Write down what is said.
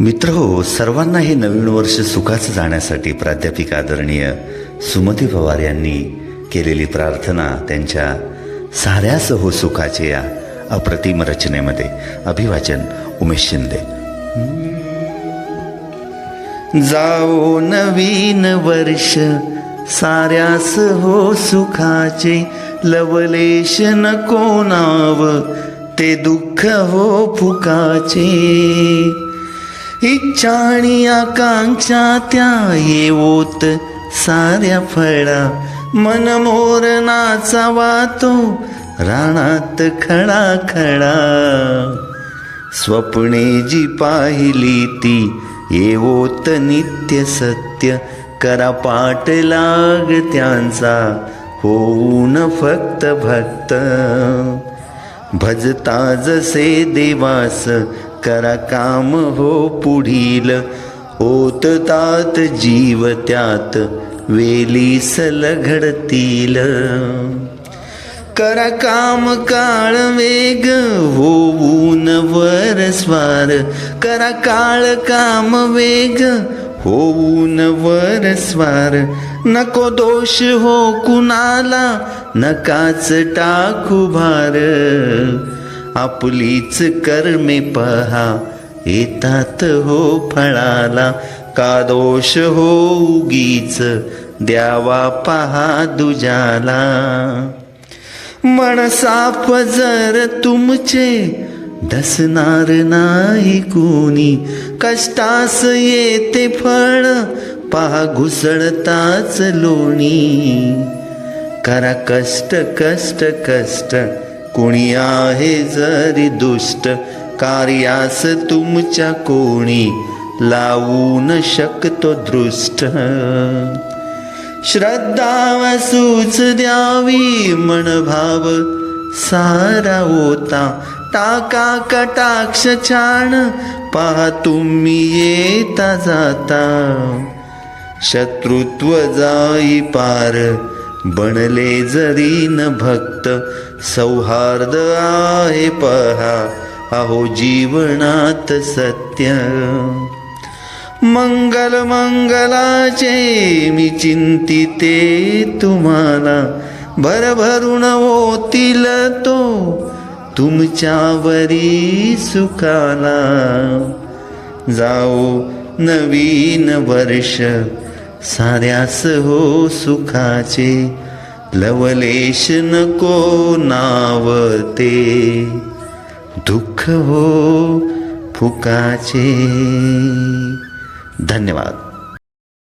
मित्र हो सर्वांना हे नवीन वर्ष सुखाचं जाण्यासाठी प्राध्यापिका आदरणीय सुमती पवार यांनी केलेली प्रार्थना त्यांच्या साऱ्यास हो सुखाचे या अप्रतिम रचनेमध्ये. अभिवाचन उमेश शिंदे. जाओ नवीन वर्ष साऱ्यास हो सुखाचे. लवलेश नको नाव ते दुःख हो फुकाचे. इच्छा आणि आकांक्षा त्या येवोत साऱ्या फळा. मन मोरनाचा वातो राणात खडा खडा. स्वप्ने जी पाहिली ती येवोत नित्य सत्य. करा पाठ लाग त्यांचा होऊन फक्त भक्त. भजता जसे देवास करा काम हो पुढील. होत तात जीव त्यात वेली सल घडतील. करा काम काळ वेग होऊन वर स्वार. करा काळ काम वेग होऊन वर स्वार. नको दोष हो कुणाला नकाच टाकू भार. आपलीच कर्मे पहा येतात हो फळाला. का दोष हो उगीच द्यावा पहा दुजाला. मनसाप जर तुमचे डसणार नाही कोणी. कष्टास येते फळ पहा घुसळताच लोणी. करा कष्ट कष्ट कष्ट कोणी आहे जरी दुष्ट कार्यास तुमच्या कोणी लावू न शकतो दृष्ट. श्रद्धा वसूच द्यावी मन भाव सारा होता टाका कटाक्ष छान पहा तुम्ही येता जाता. शत्रुत्व जाई पार बनले जरी न भक्त सौहार्द आहे पहा अहो जीवनात सत्य. मंगल मंगलाचे मी चिंतिते तुम्हाला भरभरून होतील तो तुमच्यावरी सुखाला. जाओ नवीन वर्ष साऱ्यास हो सुखाचे लवलेश नको नाव ते दुःख हो फुकाचे. धन्यवाद.